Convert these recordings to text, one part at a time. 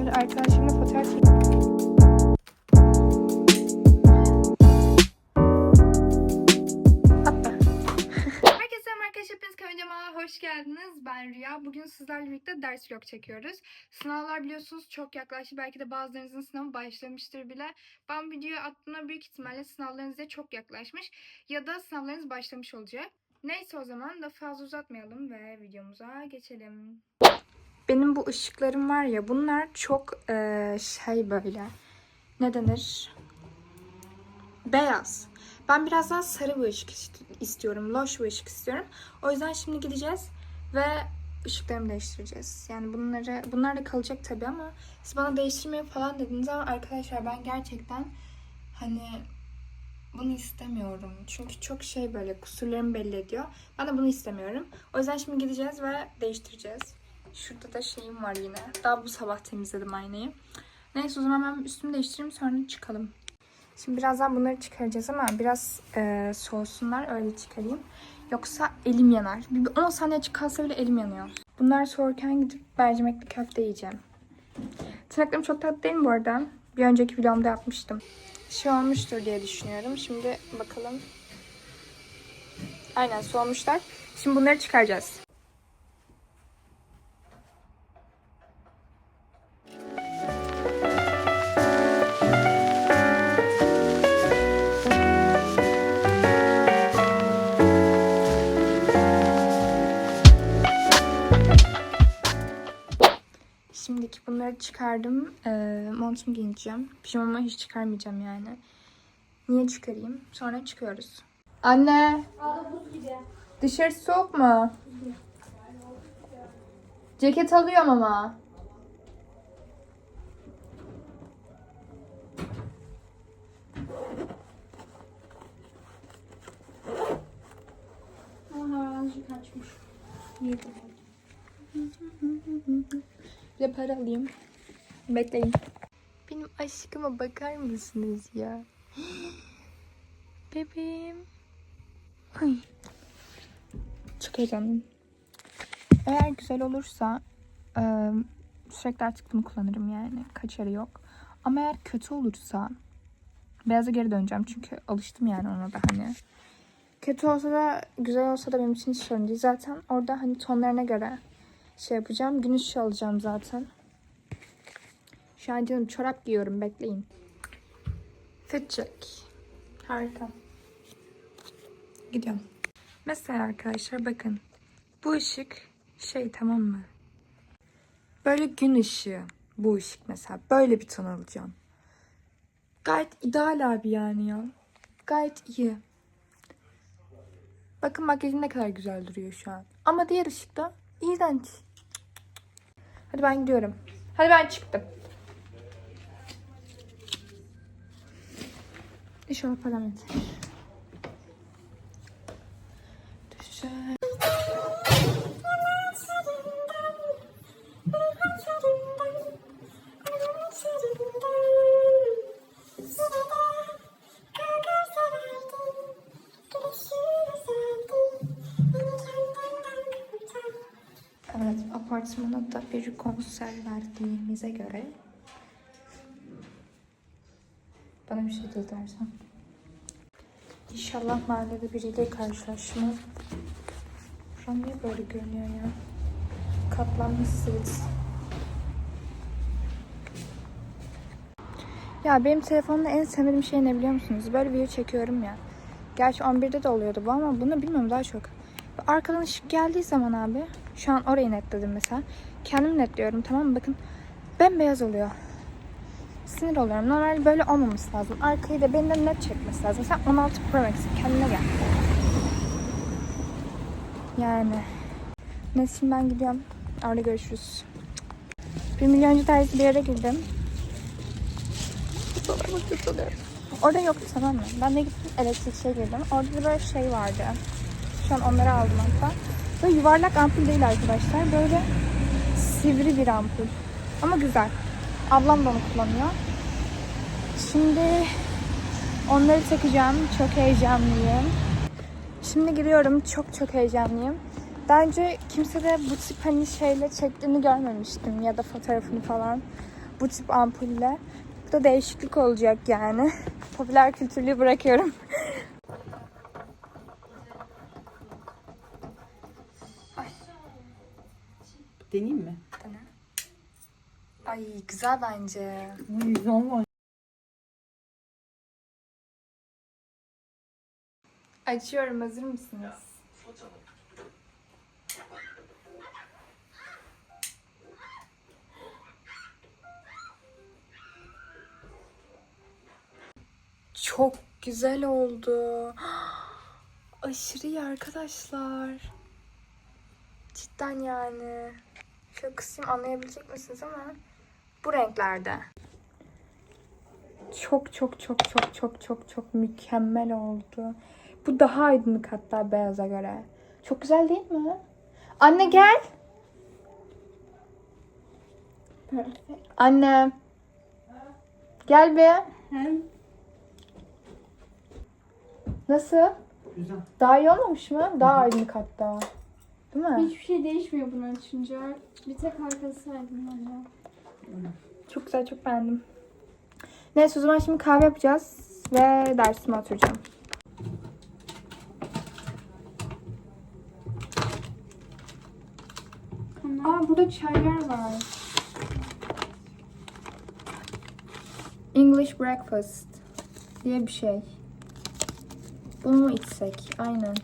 Şöyle arkadaşımla fotoğraf çek- Atla. Herkese selam arkadaşlar. Hepiniz kanalıma hoş geldiniz. Ben Rüya. Bugün sizlerle birlikte ders vlog çekiyoruz. Sınavlar biliyorsunuz çok yaklaştı. Belki de bazılarınızın sınavı başlamıştır bile. Ben videoyu attığımda büyük ihtimalle sınavlarınız da çok yaklaşmış. Ya da sınavlarınız başlamış olacak. Neyse o zaman da fazla uzatmayalım ve videomuza geçelim. Benim bu ışıklarım var ya bunlar çok eee, şey böyle ne denir? Beyaz. Ben biraz daha sarı bir ışık ist- istiyorum. Loş bir ışık istiyorum. O yüzden şimdi gideceğiz ve ışıklarımı değiştireceğiz. Yani bunları bunlar da kalacak tabii ama siz bana değiştirmeyin falan dediniz ama arkadaşlar ben gerçekten hani bunu istemiyorum. Çünkü çok şey böyle kusurlarımı belli ediyor. Ben de bunu istemiyorum. O yüzden şimdi gideceğiz ve değiştireceğiz. Şurada da şeyim var yine. Daha bu sabah temizledim aynayı. Neyse o zaman ben üstümü değiştireyim sonra çıkalım. Şimdi birazdan bunları çıkaracağız ama biraz e, soğusunlar öyle çıkarayım. Yoksa elim yanar. Bir 10 saniye kalsa bile elim yanıyor. Bunlar soğurken gidip mercimekli köfte yiyeceğim. Tırnaklarım çok tatlı değil mi bu arada? Bir önceki vlogumda yapmıştım. Şey olmuştur diye düşünüyorum. Şimdi bakalım. Aynen soğumuşlar. Şimdi bunları çıkaracağız. Çıkardım. Ee, montumu giyineceğim. Pijamamı hiç çıkarmayacağım yani. Niye çıkarayım? Sonra çıkıyoruz. Anne. Dışarı soğuk mu? Ceket alıyorum ama. Aha azıcık kaçmış. Bir de para alayım. Bekleyin. Benim aşkıma bakar mısınız ya? Bebeğim. Ay. Çok heyecanlıyım. Eğer güzel olursa e, sürekli artık bunu kullanırım yani. Kaçarı yok. Ama eğer kötü olursa beyaza geri döneceğim. Çünkü alıştım yani ona da hani. Kötü olsa da güzel olsa da benim için hiç sorun değil. Zaten orada hani tonlarına göre şey yapacağım. Gün ışığı alacağım zaten. Şu an canım çorap giyiyorum. Bekleyin. Fit. Harika. Gidiyorum. Mesela arkadaşlar bakın. Bu ışık şey tamam mı? Böyle gün ışığı. Bu ışık mesela. Böyle bir ton alacağım. Gayet ideal abi yani ya. Gayet iyi. Bakın makyajım ne kadar güzel duruyor şu an. Ama diğer ışıkta iğrenç. Hadi ben gidiyorum. Hadi ben çıktım. İnşallah param yeter. Düşer. Evet, apartmana da bir konser verdiğimize göre bana bir şey de dersen. İnşallah mahallede biriyle karşılaşmam. An niye böyle görünüyor ya? Katlanmış sivit. Ya benim telefonda en sevmediğim şey ne biliyor musunuz? Böyle video çekiyorum ya. Gerçi 11'de de oluyordu bu ama bunu bilmiyorum daha çok. Arkadan ışık geldiği zaman abi şu an orayı netledim mesela. Kendim netliyorum tamam mı? Bakın bembeyaz oluyor. Sinir oluyorum. Normalde böyle olmaması lazım. Arkayı da benden net çekmesi lazım. Sen 16 Pro Max kendine gel. Yani. Neyse şimdi ben gidiyorum. Orada görüşürüz. Bir milyoncu tarzı bir yere girdim. Orada yoktu tamam mı? Ben de gittim elektrikçiye girdim. Orada da böyle şey vardı. Şu an onları aldım hatta. Böyle yuvarlak ampul değil arkadaşlar. Böyle sivri bir ampul. Ama güzel. Ablam da onu kullanıyor. Şimdi onları takacağım. Çok heyecanlıyım. Şimdi gidiyorum. Çok çok heyecanlıyım. Daha önce kimse de bu tip hani şeyle çektiğini görmemiştim ya da fotoğrafını falan. bu tip ampulle. Bu da değişiklik olacak yani. Popüler kültürlüğü bırakıyorum. Deneyeyim mi? Ay güzel bence. Güzel var. Açıyorum hazır mısınız? Çok güzel oldu. Aşırı iyi arkadaşlar. Cidden yani. Şöyle kısayım anlayabilecek misiniz ama bu renklerde. Çok çok çok çok çok çok çok mükemmel oldu. Bu daha aydınlık hatta beyaza göre. Çok güzel değil mi? Anne gel. Anne. Gel be. Nasıl? Güzel. Daha iyi olmamış mı? Daha aydınlık hatta. Değil mi? Hiçbir şey değişmiyor bunu açınca. Bir tek arkası aydınlanıyor. Çok güzel, çok beğendim. Neyse o zaman şimdi kahve yapacağız ve dersime oturacağım. Aa burada çaylar var. English breakfast diye bir şey. Bunu içsek? Aynen.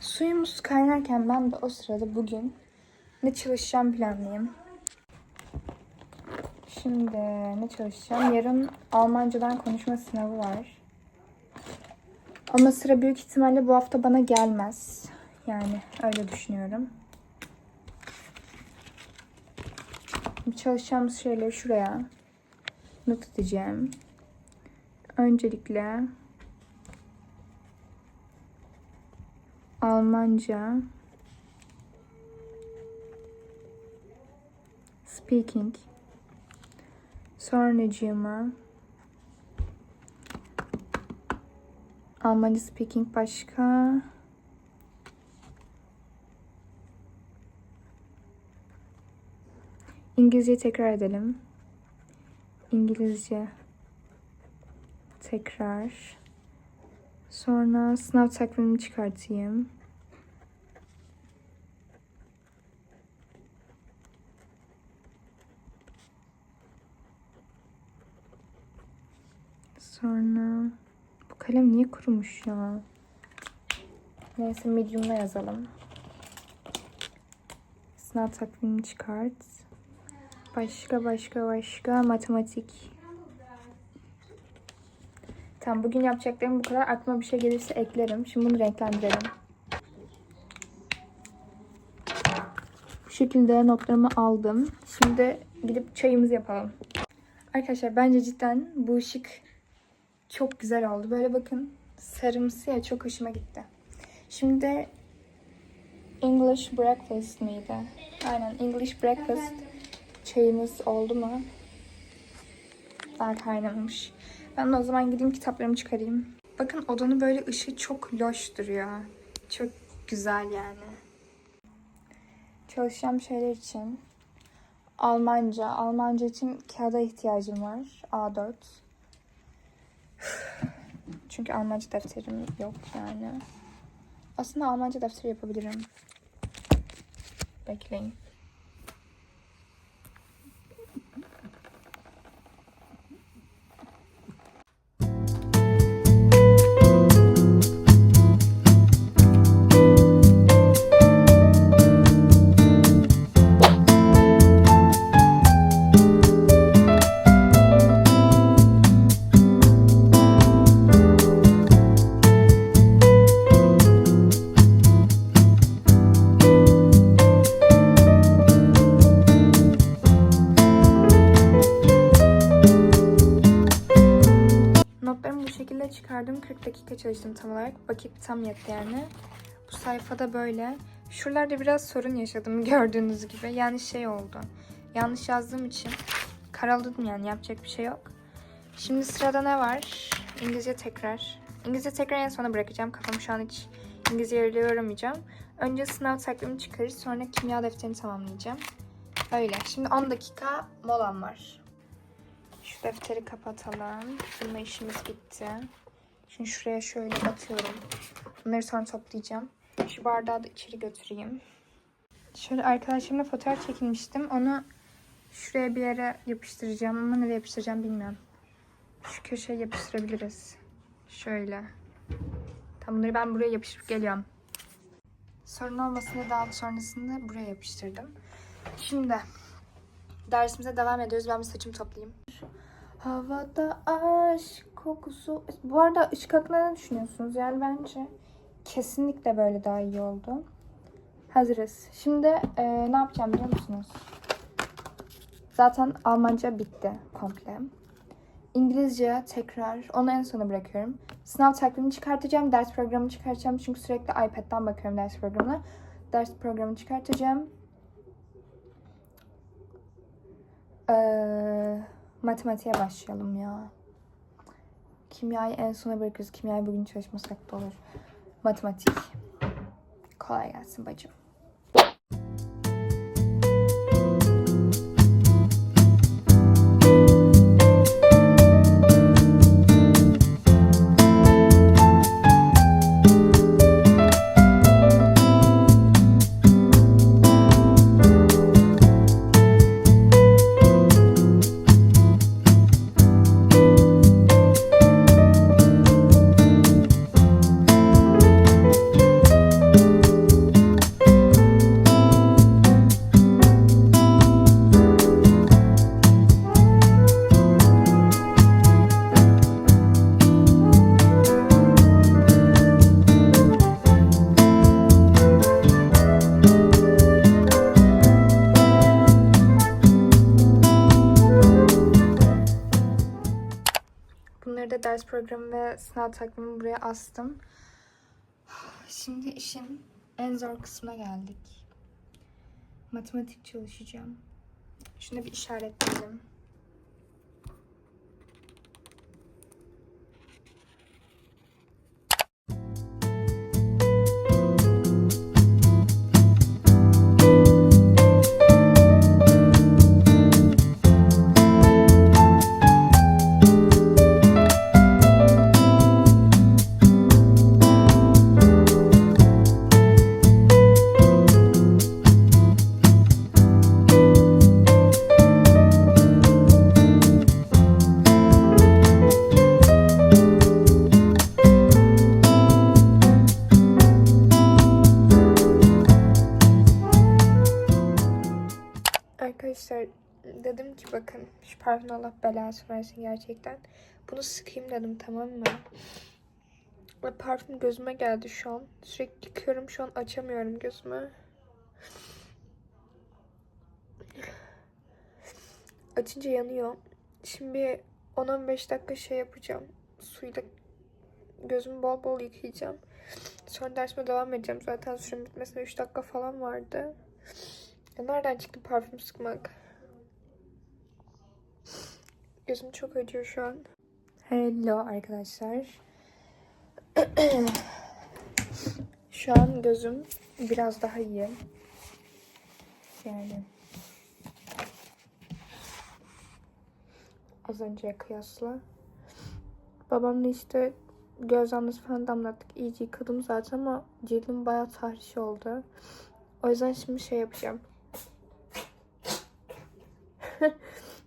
Suyumuz kaynarken ben de o sırada bugün ne çalışacağım planlayayım. Şimdi ne çalışacağım? Yarın Almancadan konuşma sınavı var. Ama sıra büyük ihtimalle bu hafta bana gelmez. Yani öyle düşünüyorum. Çalışacağımız şeyleri şuraya not edeceğim. Öncelikle Almanca speaking Sonracığıma Almanca speaking başka İngilizce tekrar edelim. İngilizce tekrar. Sonra sınav takvimimi çıkartayım. Sonra bu kalem niye kurumuş ya? Neyse medium'la yazalım. Sınav takvimini çıkart. Başka başka başka matematik. Tamam bugün yapacaklarım bu kadar. Aklıma bir şey gelirse eklerim. Şimdi bunu renklendirelim. Bu şekilde notlarımı aldım. Şimdi gidip çayımızı yapalım. Arkadaşlar bence cidden bu ışık çok güzel oldu. Böyle bakın sarımsı ya çok hoşuma gitti. Şimdi English breakfast mıydı? Aynen English breakfast çayımız oldu mu? Daha kaynamamış. Ben de o zaman gideyim kitaplarımı çıkarayım. Bakın odanın böyle ışığı çok loş duruyor. Çok güzel yani. Çalışacağım şeyler için Almanca. Almanca için kağıda ihtiyacım var. A4. Çünkü Almanca defterim yok yani. Aslında Almanca defteri yapabilirim. Bekleyin. Şekilde çıkardım. 40 dakika çalıştım tam olarak. Vakit tam yetti yani. Bu sayfada böyle. Şuralarda biraz sorun yaşadım gördüğünüz gibi. Yani şey oldu. Yanlış yazdığım için karaladım yani yapacak bir şey yok. Şimdi sırada ne var? İngilizce tekrar. İngilizce tekrar en sona bırakacağım. Kafamı şu an hiç İngilizce yoramayacağım. Önce sınav takvimi çıkarır. Sonra kimya defterini tamamlayacağım. Öyle. Şimdi 10 dakika molam var. Şu defteri kapatalım. Bununla işimiz bitti. Şimdi şuraya şöyle atıyorum. Bunları sonra toplayacağım. Şu bardağı da içeri götüreyim. Şöyle arkadaşlarımla fotoğraf çekilmiştim. Onu şuraya bir yere yapıştıracağım ama nereye yapıştıracağım bilmiyorum. Şu köşeye yapıştırabiliriz. Şöyle. Tam bunları ben buraya yapıştırıp geliyorum. Sorun olmasın diye daha sonrasında buraya yapıştırdım. Şimdi dersimize devam ediyoruz. Ben bir saçımı toplayayım. Havada aşk kokusu. Bu arada ışık hakkında ne düşünüyorsunuz? Yani bence kesinlikle böyle daha iyi oldu. Hazırız. Şimdi e, ne yapacağım biliyor musunuz? Zaten Almanca bitti komple. İngilizce tekrar onu en sona bırakıyorum. Sınav takvimini çıkartacağım. Ders programını çıkartacağım. Çünkü sürekli iPad'den bakıyorum ders programına. Ders programını çıkartacağım. Ee, matematiğe başlayalım ya. Kimyayı en sona bırakırız. Kimyayı bugün çalışmasak da olur. Matematik. Kolay gelsin bacım. Sınav takvimi buraya astım. Şimdi işin en zor kısmına geldik. Matematik çalışacağım. Şuna bir işaretleyelim. Parfüm Allah belası versin gerçekten. Bunu sıkayım dedim tamam mı? Ve parfüm gözüme geldi şu an. Sürekli yıkıyorum şu an açamıyorum gözümü. Açınca yanıyor. Şimdi 10-15 dakika şey yapacağım. Suyla gözümü bol bol yıkayacağım. Sonra dersime devam edeceğim. Zaten sürem bitmesine 3 dakika falan vardı. Ya nereden çıktı parfüm sıkmak? Gözüm çok acıyor şu an. Hello arkadaşlar. şu an gözüm biraz daha iyi. Yani az önceye kıyasla. Babamla işte göz damlası falan damlattık. İyice yıkadım zaten ama cildim bayağı tahriş oldu. O yüzden şimdi şey yapacağım.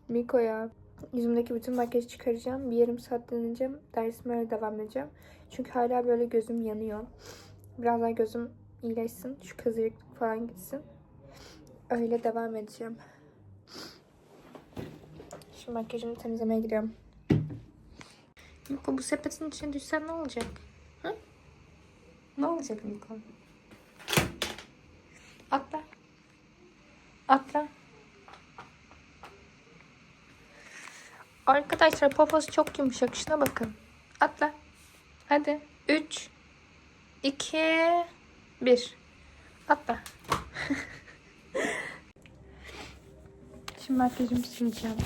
Miko ya. Yüzümdeki bütün makyajı çıkaracağım. Bir yarım saat dinleneceğim. Dersime öyle devam edeceğim. Çünkü hala böyle gözüm yanıyor. Biraz daha gözüm iyileşsin. Şu kızarıklık falan gitsin. Öyle devam edeceğim. Şu makyajımı temizlemeye gidiyorum. Miko bu sepetin içine düşsen ne olacak? Hı? Ne olacak Miko? Atla. Atla. Arkadaşlar poposu çok yumuşak. Şuna bakın. Atla. Hadi. 3 2 1 Atla. Şimdi makyajımı sileceğim.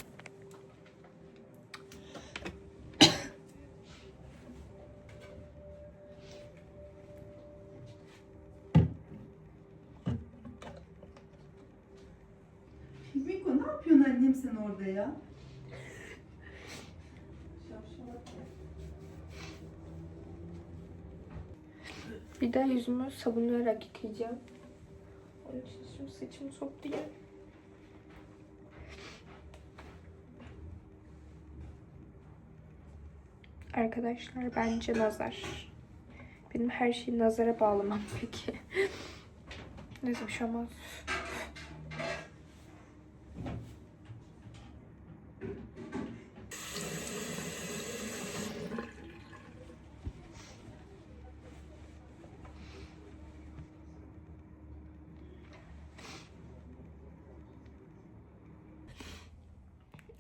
yapıyorsun annem sen orada ya? Bir daha yüzümü sabunlayarak yıkayacağım. Onun için şimdi saçımı toplayayım. Arkadaşlar bence nazar. Benim her şeyi nazara bağlamam peki. Neyse bir şey olmaz.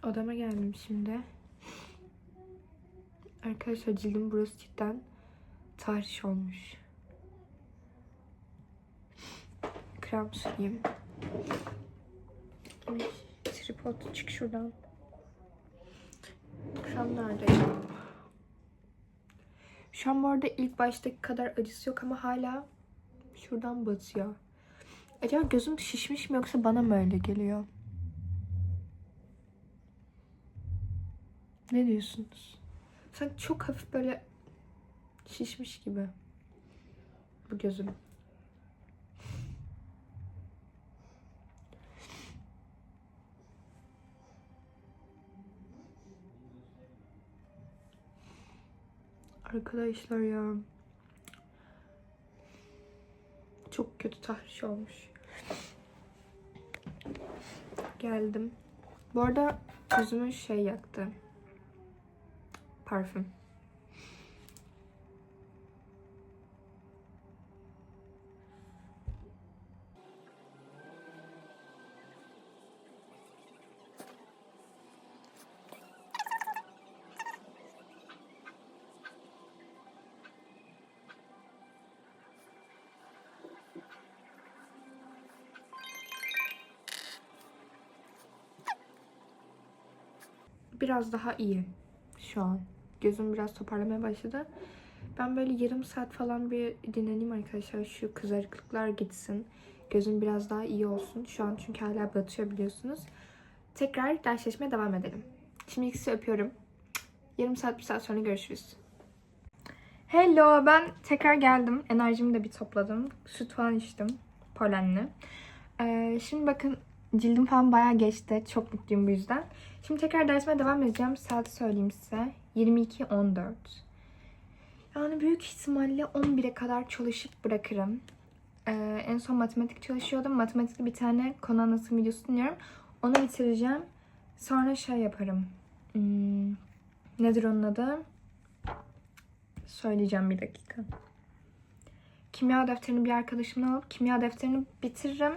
Odama geldim şimdi. Arkadaşlar cildim burası cidden tahriş olmuş. Krem süreyim. Tripod çık şuradan. Krem nerede? Şu an bu arada ilk baştaki kadar acısı yok ama hala şuradan batıyor. Acaba gözüm şişmiş mi yoksa bana mı öyle geliyor? Ne diyorsunuz? Sanki çok hafif böyle şişmiş gibi. Bu gözüm. Arkadaşlar ya. Çok kötü tahriş olmuş. Geldim. Bu arada yüzümü şey yaktı. Parfüm. Biraz daha iyi şu an. Gözüm biraz toparlamaya başladı. Ben böyle yarım saat falan bir dinleneyim arkadaşlar. Şu kızarıklıklar gitsin. Gözüm biraz daha iyi olsun. Şu an çünkü hala batıyor biliyorsunuz. Tekrar dersleşmeye devam edelim. Şimdi sizi öpüyorum. Yarım saat bir saat sonra görüşürüz. Hello ben tekrar geldim. Enerjimi de bir topladım. Süt falan içtim. Polenli. Ee, şimdi bakın cildim falan bayağı geçti. Çok mutluyum bu yüzden. Şimdi tekrar dersime devam edeceğim. Saati söyleyeyim size. 22.14. Yani büyük ihtimalle 11'e kadar çalışıp bırakırım. Ee, en son matematik çalışıyordum. Matematikte bir tane konu anlatım videosu dinliyorum. Onu bitireceğim. Sonra şey yaparım. Hmm, nedir onun adı? Söyleyeceğim bir dakika. Kimya defterini bir arkadaşımdan alıp kimya defterini bitiririm.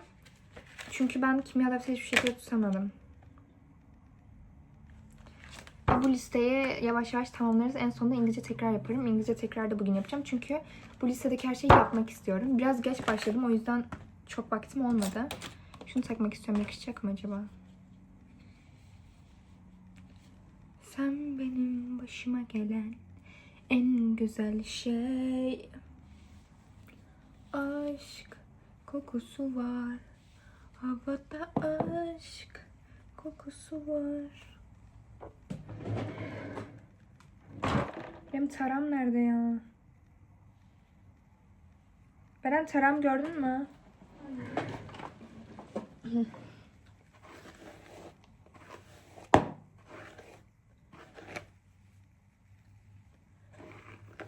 Çünkü ben kimya defteri hiçbir şekilde tutamadım. Bu listeyi yavaş yavaş tamamlarız. En sonunda İngilizce tekrar yaparım. İngilizce tekrar da bugün yapacağım. Çünkü bu listedeki her şeyi yapmak istiyorum. Biraz geç başladım. O yüzden çok vaktim olmadı. Şunu takmak istiyorum. Yakışacak mı acaba? Sen benim başıma gelen en güzel şey. Aşk kokusu var. Havada aşk kokusu var. Benim taram nerede ya? Beren taram gördün mü?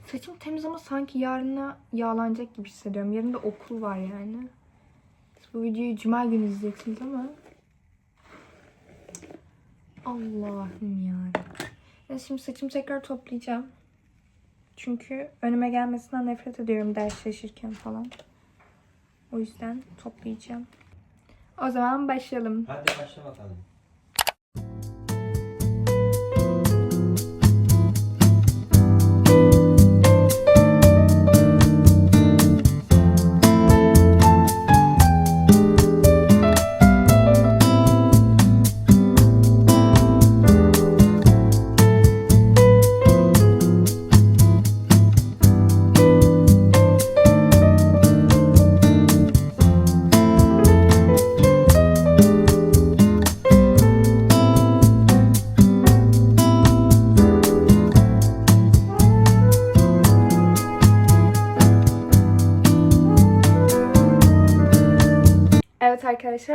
Saçım temiz ama sanki yarına yağlanacak gibi hissediyorum. Yarın da okul var yani. Bu videoyu cuma günü izleyeceksiniz ama Allah'ım ya. Ben şimdi saçımı tekrar toplayacağım. Çünkü önüme gelmesinden nefret ediyorum ders çalışırken falan. O yüzden toplayacağım. O zaman başlayalım. Hadi başla bakalım.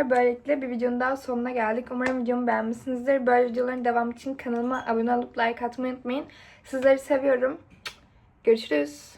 Böylelikle bir videonun daha sonuna geldik. Umarım videomu beğenmişsinizdir. Böyle videoların devamı için kanalıma abone olup like atmayı unutmayın. Sizleri seviyorum. Görüşürüz.